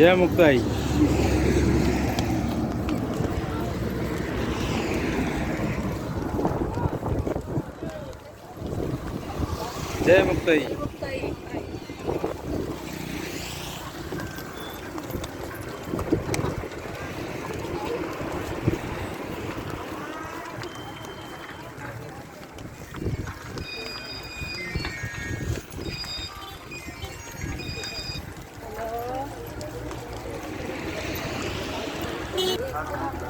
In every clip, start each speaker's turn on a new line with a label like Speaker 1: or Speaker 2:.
Speaker 1: Jai Muktai. Jai Muktai.
Speaker 2: Thank you.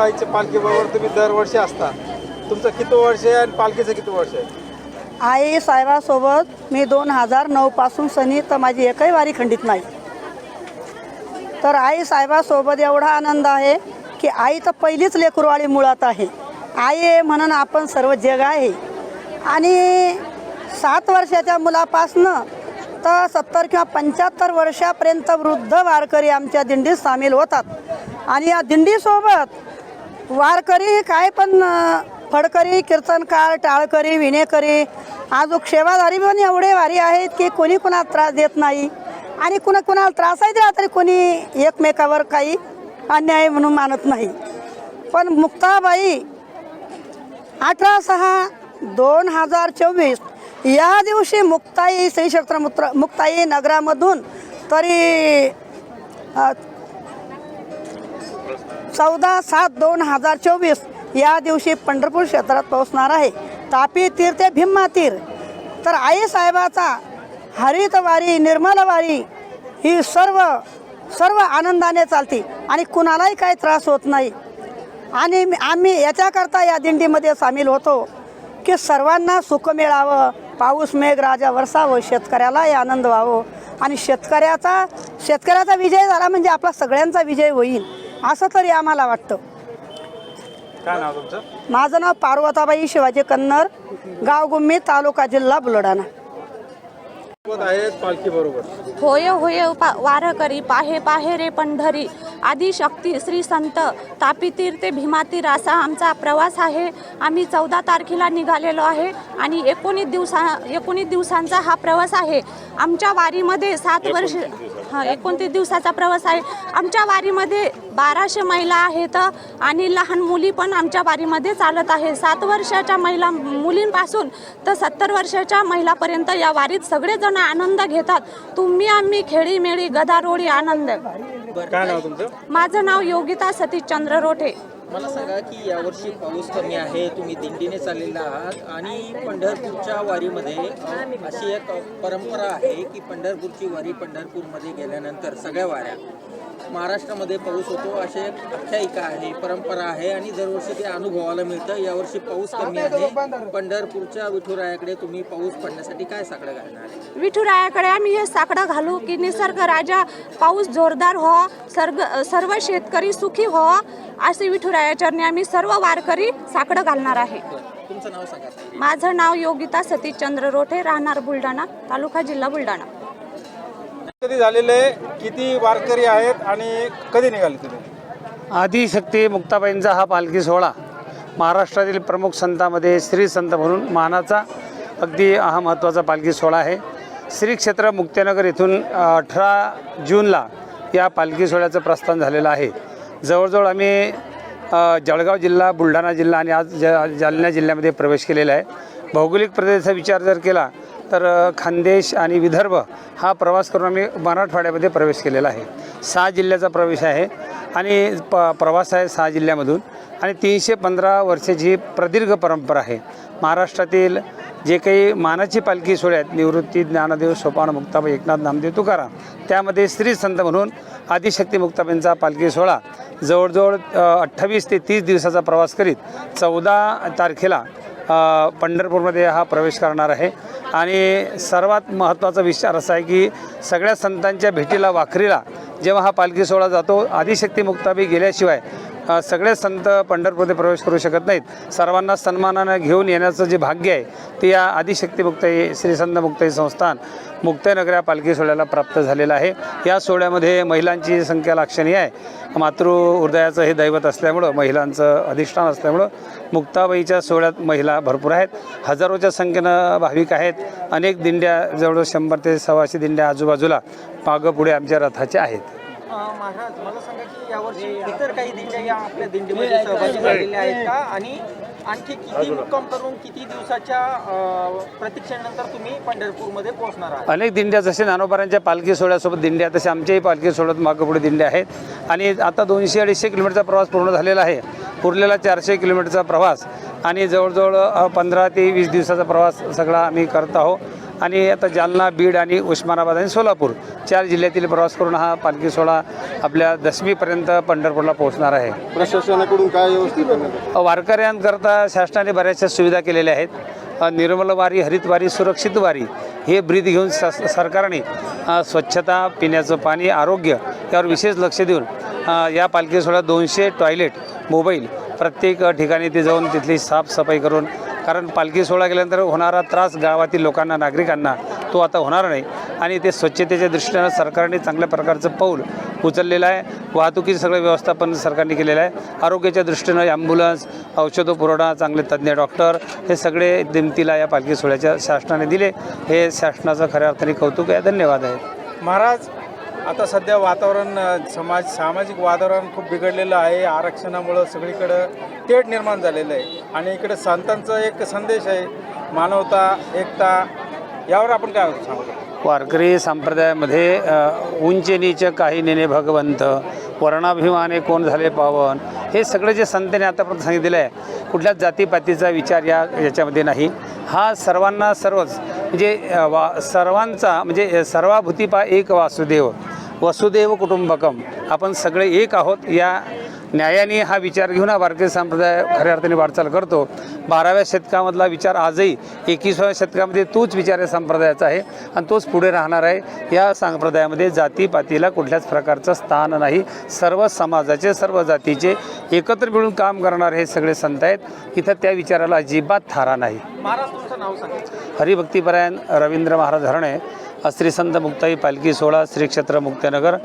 Speaker 2: आईच्या पालखीबरोबर तुम्ही दरवर्षी असता. तुमचं किती वर्ष आहे आणि पालखीचं किती वर्ष आहे?
Speaker 3: आई साहेबासोबत मी दोन हजार नऊपासून सनी तर माझी एकही वारी खंडित नाही. तर आई साहेबासोबत एवढा आनंद आहे की आई तर पहिलीच लेकरवाळी मुळात आहे. आई आहे म्हणून आपण सर्व जग आहे. आणि सात वर्षाच्या मुलापासनं तर सत्तर किंवा पंच्याहत्तर वर्षापर्यंत वृद्ध वारकरी आमच्या दिंडीत सामील होतात. आणि या दिंडीसोबत वारकरी काय पण फडकरी कीर्तनकार टाळकरी विणेकरी आज सेवाधारी पण एवढे वारी आहेत की कोणी कुणाला त्रास देत नाही. आणि कुणा कुणाला त्रास आहे दिला तरी कोणी एकमेकावर काही अन्याय म्हणून मानत नाही. पण मुक्ताबाई अठरा सहा दोन हजार चोवीस या दिवशी मुक्ताई श्री क्षेत्र मुत्र मुक्ताई नगरामधून तरी चौदा सात दोन हजार चोवीस या दिवशी पंढरपूर क्षेत्रात पोहोचणार आहे. तापी तीर ते भीम्मा तीर. तर आई साहेबाचा हरितवारी निर्मलवारी ही सर्व सर्व आनंदाने चालते आणि कुणालाही काही त्रास होत नाही. आणि आम्ही याच्याकरता या दिंडीमध्ये सामील होतो की सर्वांना सुख मिळावं पाऊस मेघ राजा वरसावं शेतकऱ्यालाही आनंद व्हावं. आणि शेतकऱ्याचा शेतकऱ्याचा विजय झाला म्हणजे आपला सगळ्यांचा विजय होईल. असं तरी आम्हाला वाटतं.
Speaker 2: काय नाव तुमचं?
Speaker 3: माझं नाव पार्वताबाई शिवाजी कन्नर गाव गुम्मी तालुका जिल्हा बुलढाणा.
Speaker 2: सोबत आहेत पालखी बरोबर.
Speaker 4: होय होय पा वारकरी पाहे पाहे रे पंढरी. आदिशक्ती श्री संत तापीतीर ते भीमातीर असा आमचा प्रवास आहे. आम्ही चौदा तारखेला निघालेलो आहे आणि एकोणीस दिवसा एकोणीस दिवसांचा हा प्रवास आहे. आमच्या वारीमध्ये सात वर्ष हा एकोणतीस दिवसाचा प्रवास आहे. आमच्या वारीमध्ये बाराशे महिला आहेत आणि लहान मुली पण आमच्या वारीमध्ये चालत आहे. सात वर्षाच्या महिला मुलींपासून तर सत्तर वर्षाच्या महिलापर्यंत या वारीत सगळेजण आनंद घेतात. तुम्ही आम्ही खेळी मेळी गदारोळी आनंद.
Speaker 2: काय नाव तुमचं?
Speaker 4: माझं नाव योगिता सतीश चंद्र रोठे.
Speaker 5: मला सांगा की यावर्षी पाऊस कमी आहे तुम्ही दिंडीने चाललेला आहात आणि पंढरपूरच्या वारीमध्ये अशी एक परंपरा आहे की पंढरपूरची वारी पंढरपूरमध्ये गेल्यानंतर सगळ्या वाऱ्या. महाराष्ट्रामध्ये पाऊस होतो एक आख्यायिका आहे परंपरा आहे आणि दरवर्षी ते अनुभवायला मिळतं. यावर्षी पाऊस कमी आहे. पंढरपूरच्या विठुरायाकडे तुम्ही पाऊस पडण्यासाठी काय साकडं घालणार? आहे
Speaker 4: विठुरायाकडे आम्ही हे साकडं घालू की निसर्ग राजा पाऊस जोरदार हो सर्ग सर्व शेतकरी सुखी हो असे विठुराया चरणी आम्ही सर्व वारकरी साकडं घालणार आहे.
Speaker 5: तुमचं नाव सांगा. ताई.
Speaker 4: माझं नाव योगिता सतीश चंद्र रोठे राहणार बुलढाणा तालुका जिल्हा बुलढाणा.
Speaker 2: कधी झालेले किती वारकरी आहेत आणि कधी निघाले तुम्ही?
Speaker 1: आदिशक्ती मुक्ताबाईंचा हा पालखी सोहळा महाराष्ट्रातील प्रमुख संतामध्ये श्री संत म्हणून मानाचा अगदी हा महत्त्वाचा पालखी सोहळा आहे. श्री क्षेत्र मुक्तिनगर येथून अठरा जूनला या पालखी सोहळ्याचं प्रस्थान झालेलं आहे. जवळजवळ आम्ही जळगाव जिल्हा बुलढाणा जिल्हा आणि आज ज जालना जिल्ह्यामध्ये प्रवेश केलेला आहे. भौगोलिक प्रदेशाचा विचार जर केला तर खानदेश आणि विदर्भ हा प्रवास करून आम्ही मराठवाड्यामध्ये प्रवेश केलेला आहे. सहा जिल्ह्याचा प्रवेश आहे आणि प प्रवास आहे सहा जिल्ह्यामधून आणि तीनशे पंधरा वर्षाची प्रदीर्घ परंपरा आहे. महाराष्ट्रातील जे काही मानाची पालखी सोहळे आहेत निवृत्ती ज्ञानदेव सोपान मुक्ताबाई एकनाथ नामदेव तुकाराम त्यामध्ये श्री संत म्हणून आदिशक्ती मुक्ताबाईंचा पालखी सोहळा जवळजवळ अठ्ठावीस ते तीस दिवसाचा प्रवास करीत चौदा तारखेला पंढरपूरमध्ये हा प्रवेश करणार आहे. आणि सर्वात महत्त्वाचा विचार असा आहे की सगळ्या संतांच्या भेटीला वाखरीला जेव्हा हा पालखी सोहळा जातो आदिशक्ती मुक्ताबी गेल्याशिवाय सगळे संत पंढरपूरमध्ये प्रवेश करू शकत नाहीत. सर्वांना सन्मानानं घेऊन येण्याचं जे भाग्य आहे ते या आदिशक्ती मुक्ताई श्री संत मुक्ताई संस्थान मुक्ताईनगर या पालखी सोहळ्याला प्राप्त झालेलं आहे. या सोहळ्यामध्ये महिलांची संख्या लाक्षणीय आहे. मातृ हृदयाचं हे दैवत असल्यामुळं महिलांचं अधिष्ठान असल्यामुळं मुक्ताबाईच्या सोहळ्यात महिला भरपूर आहेत. हजारोच्या संख्येनं भाविक आहेत. अनेक दिंड्या जवळ शंभर ते सव्वाशे दिंड्या आजूबाजूला मागं पुढे आमच्या रथाचे आहेत.
Speaker 5: महाराज मला सांगा की यावर्षी इतर काही दिंड्या या आपल्या दिंडीमध्ये सहभागी झालेल्या आहेत का? आणि आणखी किती मुक्काम करून किती दिवसाच्या प्रतीक्षेनंतर तुम्ही पंढरपूरमध्ये पोहोचणार आहात?
Speaker 1: अनेक दिंड्या जसे नानोबारांच्या पालखी सोहळ्यासोबत दिंड्या तसे आमच्याही पालखी सोहळ्यात मागं पुढे दिंड्या आहेत. आणि आता दोनशे अडीचशे किलोमीटरचा प्रवास पूर्ण झालेला आहे. उरलेला चारशे किलोमीटरचा प्रवास आणि जवळजवळ पंधरा ते वीस दिवसाचा प्रवास सगळा आम्ही करत आहोत. आणि आता जालना बीड आणि उस्मानाबाद आणि सोलापूर चार जिल्ह्यातील प्रवास करून हा पालखी सोहळा आपल्या दशमीपर्यंत पंढरपूरला पोहोचणार आहे.
Speaker 2: प्रशासनाकडून काय व्यवस्थित
Speaker 1: वारकऱ्यांकरता शासनाने बऱ्याचशा सुविधा केलेल्या आहेत. अ, निर्मल वारी हरित वारी सुरक्षित वारी हे ब्रीद घेऊन स सरकारने स्वच्छता पिण्याचं पाणी आरोग्य यावर विशेष लक्ष देऊन या पालखी सोहळ्यात दोनशे टॉयलेट मोबाईल प्रत्येक ठिकाणी ते जाऊन तिथली साफसफाई करून कारण पालखी सोहळा गेल्यानंतर होणारा त्रास गावातील लोकांना नागरिकांना तो आता होणार नाही. आणि ते स्वच्छतेच्या दृष्टीनं सरकारने चांगल्या प्रकारचं पाऊल उचललेलं आहे. वाहतुकीचं सगळं व्यवस्थापन सरकारने केलेलं आहे. आरोग्याच्या दृष्टीनं ॲम्ब्युलन्स औषधं पुरवठा चांगले तज्ज्ञ डॉक्टर हे सगळे दिमतीला या पालखी सोहळ्याच्या शासनाने दिले. हे शासनाचं खऱ्या अर्थाने कौतुक आहे. धन्यवाद आहे.
Speaker 2: महाराज आता सध्या वातावरण समाज सामाजिक वातावरण खूप बिघडलेलं आहे. आरक्षणामुळं सगळीकडं तेढ निर्माण झालेलं आहे. आणि इकडे संतांचा एक संदेश आहे मानवता एकता यावर आपण काय सांगतो
Speaker 1: वारकरी संप्रदायामध्ये उंच नीच काही नेणे भगवंत वर्णाभिमाने कोण झाले पावन हे सगळं जे संतांनी आतापर्यंत सांगितलेलं आहे कुठल्याच जातीपातीचा विचार या याच्यामध्ये नाही. हा सर्वांना सर्वच म्हणजे वा सर्वांचा म्हणजे सर्वाभूतीपा एक वासुदेव. वसुदेव कुटुंबकम. आपण सगळे एक आहोत या न्यायाने हा विचार घेऊन हा वारकरी संप्रदाय खऱ्या अर्थाने वाटचाल करतो. बाराव्या शतकामधला विचार आजही एकविसाव्या शतकामध्ये तोच विचार या संप्रदायाचा आहे आणि तोच पुढे राहणार आहे. या संप्रदायामध्ये जातीपातीला कुठल्याच प्रकारचं स्थान नाही. सर्व समाजाचे सर्व जातीचे एकत्र मिळून काम करणारे हे सगळे संत आहेत. इथं त्या विचाराला अजिबात थारा नाही. हरिभक्तीपरायण रवींद्र महाराज हरणे श्री संत मुक्ताई पालखी सोहळा श्री क्षेत्र मुक्तानगर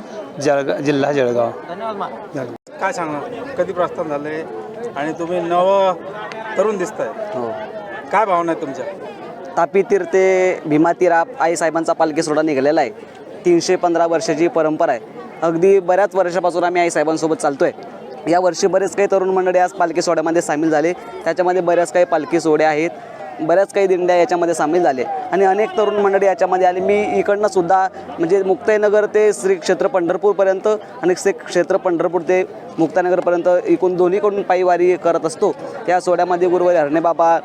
Speaker 1: जळगाव जिल्हा जळगाव.
Speaker 5: धन्यवाद.
Speaker 2: काय सांगणार? कधी प्रस्थान झालंय आणि तुम्ही नव तरुण दिसताय.
Speaker 6: हो.
Speaker 2: काय भावना आहे तुमच्या?
Speaker 6: तापी तीर ते भीमा तीरा आईसाहेबांचा पालखी सोहळा निघालेला आहे. तीनशे पंधरा वर्षाची परंपरा आहे. अगदी बऱ्याच वर्षापासून आम्ही आईसाहेबांसोबत चालतो आहे या वर्षी बरेच काही तरुण मंडळी आज पालखी सोहळ्यामध्ये सामील झाले. त्याच्यामध्ये बऱ्याच काही पालखी सोहळे आहेत. बऱ्याच काही दिंड्या याच्यामध्ये सामील झाले. आणि अनेक तरुण मंडळी याच्यामध्ये आली. मी इकडनं सुद्धा म्हणजे मुक्ताईनगर ते श्री क्षेत्र पंढरपूरपर्यंत आणि श्री क्षेत्र पंढरपूर ते मुक्ताईनगरपर्यंत एकूण दोन्हीकडून पायीवारी करत असतो. या सोहळ्यामध्ये गुरुवारी हरणेबाबा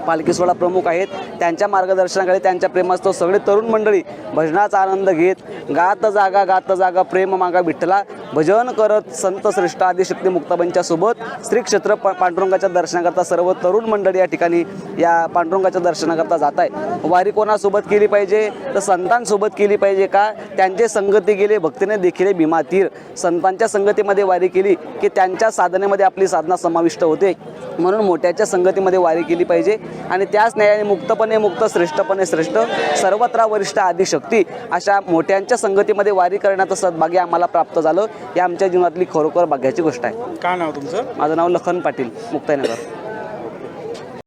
Speaker 6: पालखी सोहळा प्रमुख आहेत. त्यांच्या मार्गदर्शनाखाली त्यांच्या प्रेमास्तव सगळे तरुण मंडळी भजनाचा आनंद घेत गात जागा गात जागा प्रेम मागा विठ्ठला. भजन करत संत श्रेष्ठ आदिशक्ती मुक्ताबाईंच्या सोबत श्री क्षेत्र पा पांडुरंगाच्या दर्शनाकरता सर्व तरुण मंडळी या ठिकाणी या पांडुरंगाच्या दर्शनाकरता जात आहे वारी कोणासोबत केली पाहिजे? तर संतांसोबत केली पाहिजे का? त्यांचे संगती गेले भक्तीने देखील भीमा तीर. संतांच्या संगतीमध्ये वारी केली की त्यांच्या साधनेमध्ये आपली साधना समाविष्ट होते. म्हणून मोठ्याच्या संगतीमध्ये वारी केली पाहिजे. आणि त्याच न्यायाने मुक्तपणे मुक्त श्रेष्ठपणे श्रेष्ठ सर्वत्र वरिष्ठ आदिशक्ती अशा मोठ्यांच्या संगतीमध्ये वारी करण्याचं सद्भाग्य आम्हाला प्राप्त झालं. ही आमच्या जीवनातली खरोखर भाग्याची गोष्ट आहे.
Speaker 2: काय नाव तुमचं?
Speaker 6: माझं नाव लखन पाटील मुक्ताईनगर.